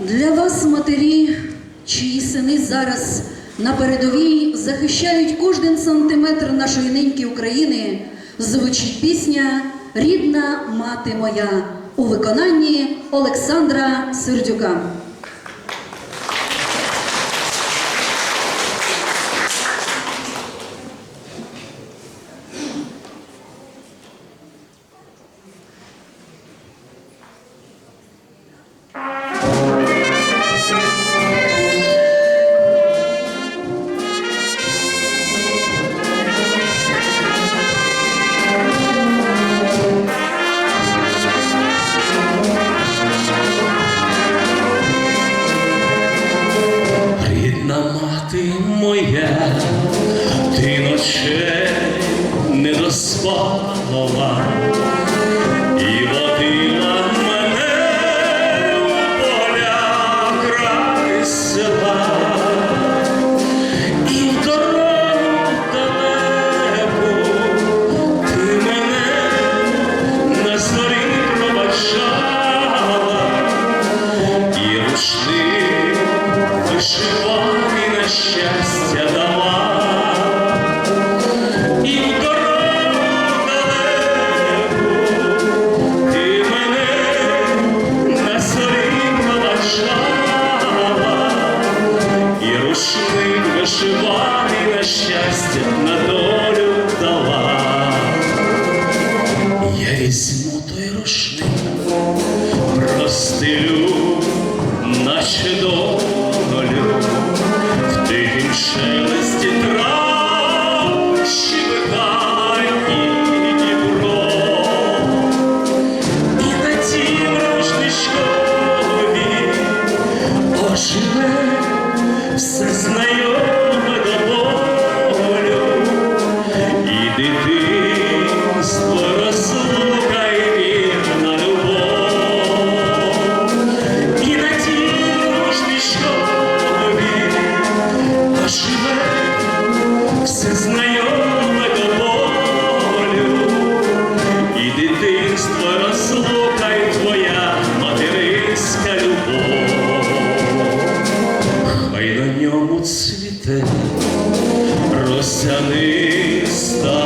Для вас, матері, чиї сини зараз на передовій захищають кожен сантиметр нашої неньки України, звучить пісня Рідна мати моя у виконанні Олександра Сердюка. Ночей не доспала. І водила мене у поля край села, і в дорогу ти мене на зорі пробачала. І рушник вишиваний на щастя дала, щастя на росяниста доріжка